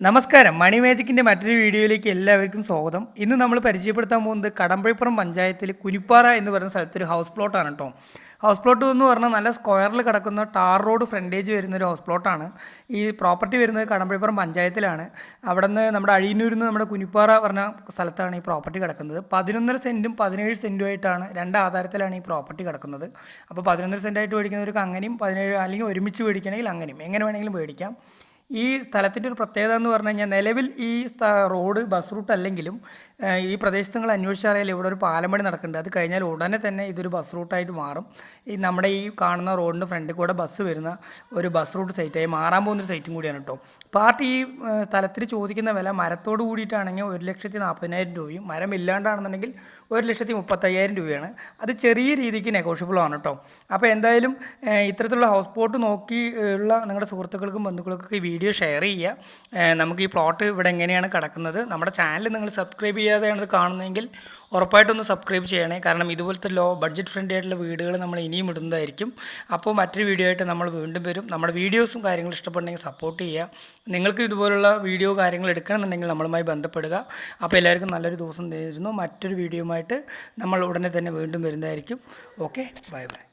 നമസ്കാരം. മണി മാജിക്കിന്റെ മറ്റൊരു വീഡിയോയിലേക്ക് എല്ലാവർക്കും സ്വാഗതം. ഇന്ന് നമ്മൾ പരിചയപ്പെടുത്താൻ പോകുന്നത് കടമ്പഴിപ്പുറം പഞ്ചായത്തിൽ കുനിപ്പാറ എന്ന് പറയുന്ന സ്ഥലത്തൊരു ഹൗസ് പ്ലോട്ടാണ് കേട്ടോ ഹൗസ് പ്ലോട്ട് എന്ന് പറഞ്ഞാൽ നല്ല സ്ക്വയറിൽ കിടക്കുന്ന ടാർ റോഡ് ഫ്രണ്ടേജ് വരുന്ന ഒരു ഹൗസ് പ്ലോട്ടാണ് ഈ പ്രോപ്പർട്ടി വരുന്നത് കടമ്പഴിപ്പുറം പഞ്ചായത്തിലാണ്. അവിടെ നിന്ന് നമ്മുടെ അഴിയന്നൂരിൽ നിന്ന് നമ്മുടെ കുനിപ്പാറ പറഞ്ഞ സ്ഥലത്താണ് ഈ പ്രോപ്പർട്ടി കിടക്കുന്നത്. പതിനൊന്നര സെന്റും പതിനേഴ് സെന്റും ആയിട്ടാണ് രണ്ട് ആധാരത്തിലാണ് ഈ പ്രോപ്പർട്ടി കിടക്കുന്നത്. അപ്പോൾ പതിനൊന്നര സെന്റായിട്ട് മേടിക്കുന്നവർക്ക് അങ്ങനെയും പതിനേഴ് അല്ലെങ്കിൽ ഒരുമിച്ച് മേടിക്കണമെങ്കിൽ അങ്ങനെയും. എങ്ങനെ വേണമെങ്കിലും മേടിക്കാം. ഈ സ്ഥലത്തിന്റെ ഒരു പ്രത്യേകത എന്ന് പറഞ്ഞു കഴിഞ്ഞാൽ നിലവിൽ ഈ റോഡ് ബസ് റൂട്ട് അല്ലെങ്കിലും ഈ പ്രദേശത്ത് നിങ്ങൾ അന്വേഷിച്ചറിയാൽ ഇവിടെ ഒരു പാലം നടക്കുന്നുണ്ട്. അത് കഴിഞ്ഞാൽ ഉടനെ തന്നെ ഇതൊരു ബസ് റൂട്ടായിട്ട് മാറും. ഈ നമ്മുടെ ഈ കാണുന്ന റോഡിന്റെ ഫ്രണ്ടിൽ കൂടെ ബസ് വരുന്ന ഒരു ബസ് റൂട്ട് സൈറ്റായി മാറാൻ പോകുന്നൊരു സൈറ്റും കൂടിയാണ് കേട്ടോ. പാർട്ടി ഈ സ്ഥലത്തിൽ ചോദിക്കുന്ന വില മരത്തോട് കൂടിയിട്ടാണെങ്കിൽ ഒരു ലക്ഷത്തി നാൽപ്പതിനായിരം രൂപയും മരം ഇല്ലാണ്ടാണെന്നുണ്ടെങ്കിൽ ഒരു ലക്ഷത്തി മുപ്പത്തയ്യായിരം രൂപയാണ്. അത് ചെറിയ രീതിക്ക് നെഗോഷ്യബിൾ ആണ് കേട്ടോ. അപ്പോൾ എന്തായാലും ഇത്തരത്തിലുള്ള ഹൗസ് ബോട്ട് നോക്കി ഉള്ള നിങ്ങളുടെ സുഹൃത്തുക്കൾക്കും ബന്ധുക്കൾക്കൊക്കെ ഈ വീഡിയോ ഷെയർ ചെയ്യുക. നമുക്ക് ഈ പ്ലോട്ട് ഇവിടെ എങ്ങനെയാണ് കിടക്കുന്നത്? നമ്മുടെ ചാനൽ നിങ്ങൾ സബ്സ്ക്രൈബ് ചെയ്യാതെയാണ് ഇത് കാണുന്നതെങ്കിൽ ഉറപ്പായിട്ടൊന്ന് സബ്സ്ക്രൈബ് ചെയ്യണേ. കാരണം ഇതുപോലത്തെ ലോ ബഡ്ജറ്റ് ഫ്രണ്ട് ആയിട്ടുള്ള വീടുകൾ നമ്മൾ ഇനിയും ഇടുന്നതായിരിക്കും. അപ്പോൾ മറ്റൊരു വീഡിയോ ആയിട്ട് നമ്മൾ വീണ്ടും വരും. നമ്മുടെ വീഡിയോസും കാര്യങ്ങളും ഇഷ്ടപ്പെടണമെങ്കിൽ സപ്പോർട്ട് ചെയ്യുക. നിങ്ങൾക്ക് ഇതുപോലുള്ള വീഡിയോ കാര്യങ്ങൾ എടുക്കണമെന്നുണ്ടെങ്കിൽ നമ്മളുമായി ബന്ധപ്പെടുക. അപ്പോൾ എല്ലാവർക്കും നല്ലൊരു ദിവസം നേരുന്നു മറ്റൊരു വീഡിയോയുമായിട്ട് നമ്മൾ ഉടനെ തന്നെ വീണ്ടും വരുന്നതായിരിക്കും. ഓക്കെ? Bye bye.